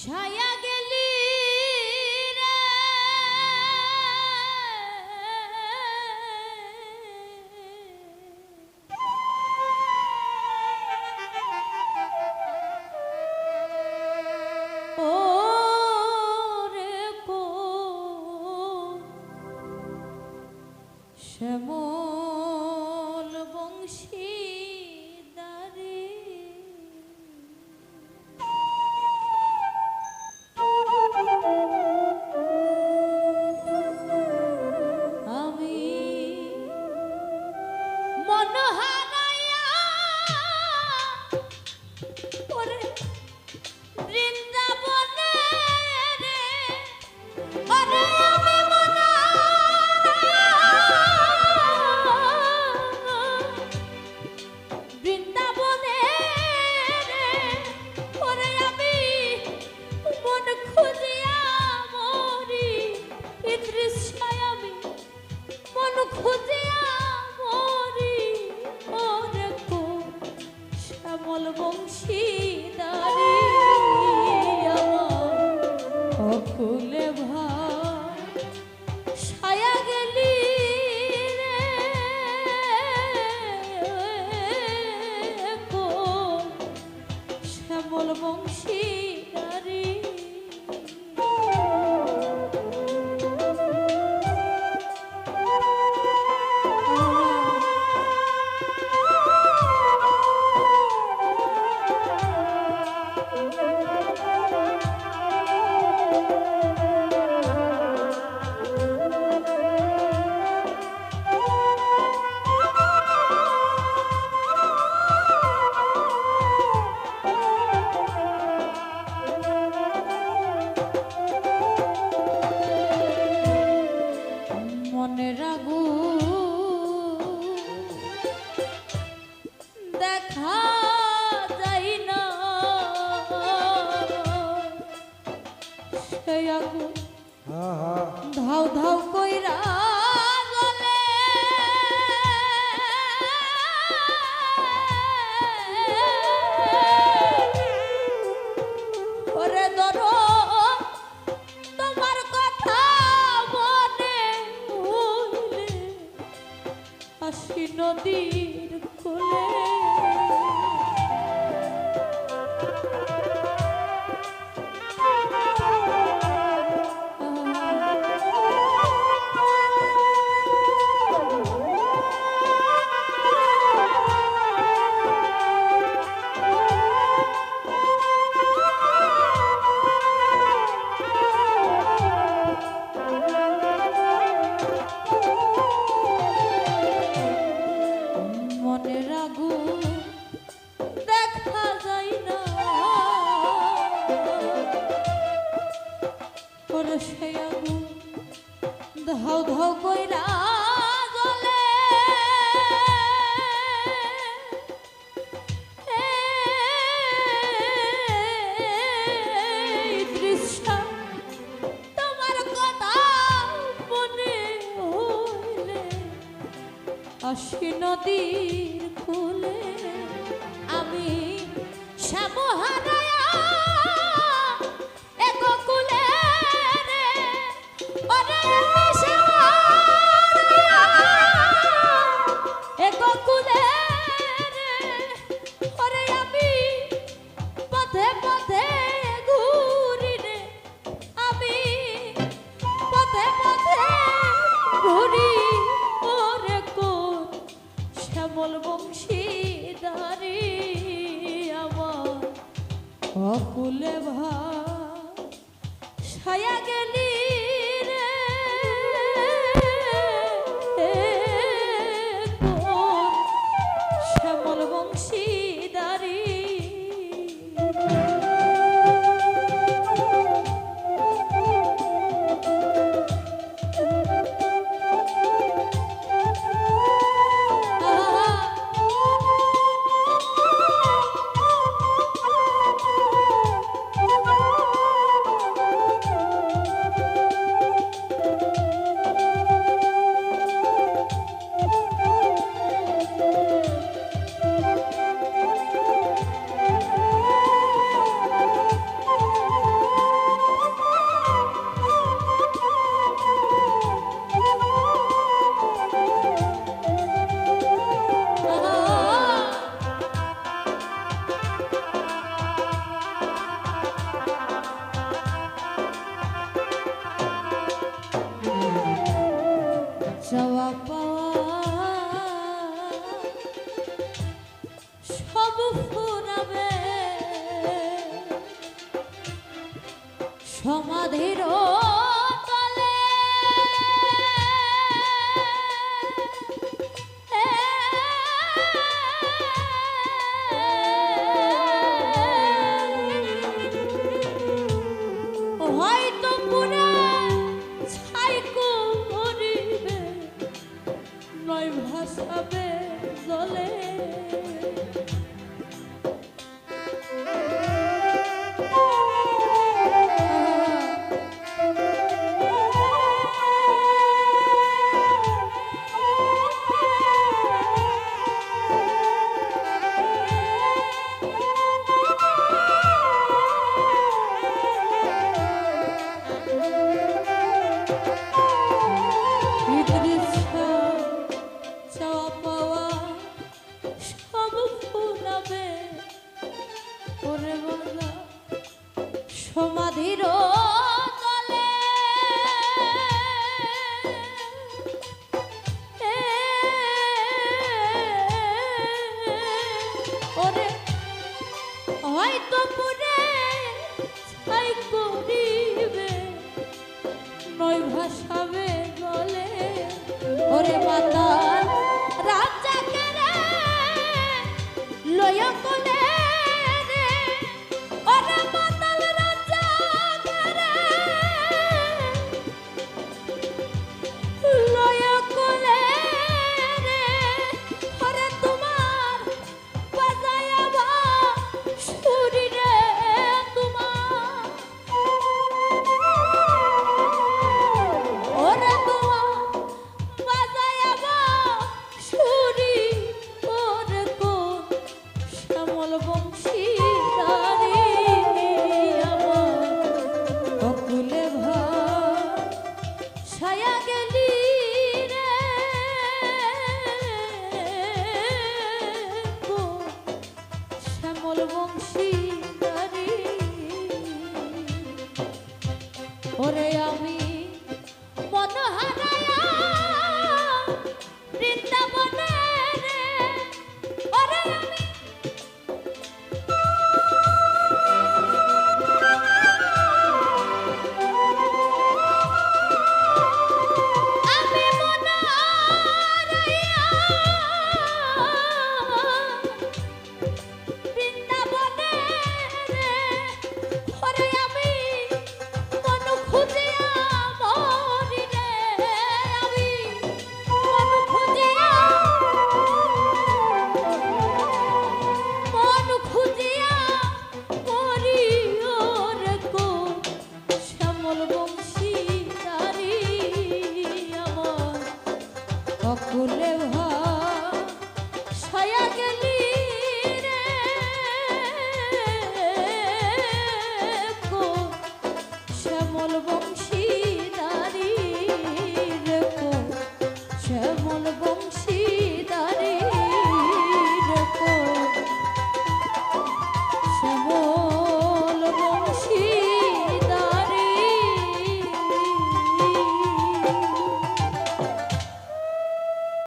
ছায়া গেলি শ্যামল বংশী। অকুল ভা কইরা গো হ্যাঁ, হ্যাঁ। ধাও ধাও কইরা নদীর কোলে। নদীর ফুলে আমি শ্যামহা সমাধিরও যাবে ওরে বাবা সমাধির ওরে নয় ভাসাবে বলে ওরে মাতা Maria Colette. Oreja.